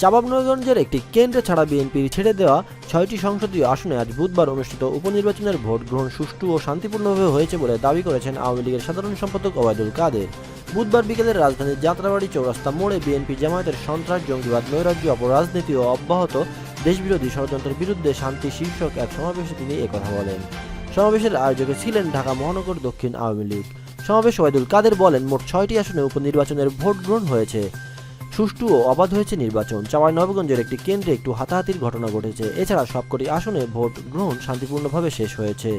চাঁপাবনগঞ্জের একটি কেন্দ্র ছাড়া বিএনপির ছেড়ে দেওয়া ছয়টি সংসদীয় আসনে আজ বুধবার অনুষ্ঠিত উপনির্বাচনের ভোট গ্রহণ সুষ্ঠু ও শান্তিপূর্ণভাবে হয়েছে বলে দাবি করেছেন আওয়ামী লীগের সাধারণ সম্পাদক ওবায়দুল কাদের। বুধবার বিকেলে রাজধানীর যাত্রাবাড়ি চৌরাস্তা মোড়ে বিএনপি জামায়াতের সন্ত্রাস, জঙ্গিবাদ, নৈরাজ্য, অপরাজনীতি ও অব্যাহত দেশবিরোধী ষড়যন্ত্রের বিরুদ্ধে শান্তি শীর্ষক এক সমাবেশে তিনি একথা বলেন। সমাবেশের আয়োজকে ছিলেন ঢাকা মহানগর দক্ষিণ আওয়ামী লীগ। সমাবেশ ওবায়দুল কাদের বলেন, মোট ছয়টি আসনে উপনির্বাচনের ভোট গ্রহণ হয়েছে। সুষ্ঠু ও অবাধ হয়েছে নির্বাচন। চাওয়াই নবগঞ্জের একটি কেন্দ্রে একটু হাতাহাতির ঘটনা ঘটেছে। এছাড়া সবকটি আসনে ভোট গ্রহণ শান্তিপূর্ণভাবে শেষ হয়েছে।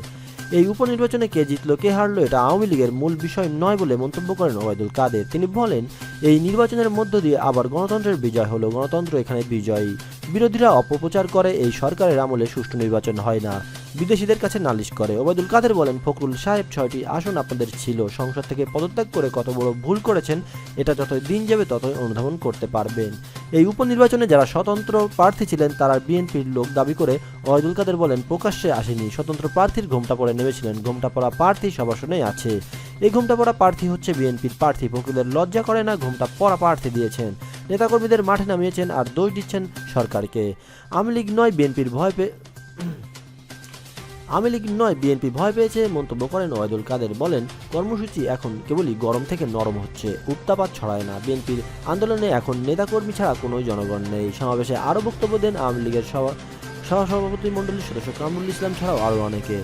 এই উপনির্বাচনে কে জিতল, কে হারলো, এটা আওয়ামী লীগের মূল বিষয় নয় বলে মন্তব্য করেন ওবায়দুল কাদের। তিনি বলেন, এই নির্বাচনের মধ্য দিয়ে আবার গণতন্ত্রের বিজয় হলো। গণতন্ত্র এখানে বিজয়ী। বিরোধীরা অপপ্রচার করে, এই সরকারের আমলে সুষ্ঠু নির্বাচন হয় না। বিদেশিদের কাছে নালিশ করে। ওবায়দুল কাদের বলেন, ফখরুল সাহেব ছয়টি আসন আপনাদের ছিল। সংসদ থেকে পদত্যাগ করে কত বড় ভুল করেছেন, এটা যতই দিন যাবে ততই অনুধাবন করতে পারবেন। এই উপনির্বাচনে যারা স্বতন্ত্র প্রার্থী ছিলেন, তারা বিএনপির লোক দাবি করে ওবায়দুল কাদের বলেন, প্রকাশ্যে আসেনি। স্বতন্ত্র প্রার্থীর ঘোমটা পড়ে নেমেছিলেন। ঘোমটা পড়া প্রার্থী সব আছে। এই ঘুমটা পড়া প্রার্থী হচ্ছে বিএনপির প্রার্থী। ফখরুলের লজ্জা করে না, ঘুমটা পড়া প্রার্থী দিয়েছেন। নেতাকর্মীদের মাঠে নামিয়েছেন আর দোষ দিচ্ছেন সরকারকে। আওয়ামী লীগ নয়, বিএনপির ভয় পেয়ে আওয়ামী লীগ নয়, বিএনপি ভয় পেয়েছে, মন্তব্য করেন ওয়াইদুল কাদের। বলেন, কর্মসূচি এখন কেবলই গরম থেকে নরম হচ্ছে, উত্তাপাত ছড়ায় না। বিএনপির আন্দোলনে এখন নেতাকর্মী ছাড়া কোনো জনগণ নেই। সমাবেশে আরও বক্তব্য দেন আওয়ামী লীগের সভা সহসভাপতি মণ্ডলীর সদস্য কামরুল ইসলাম ছাড়াও আরও অনেকে।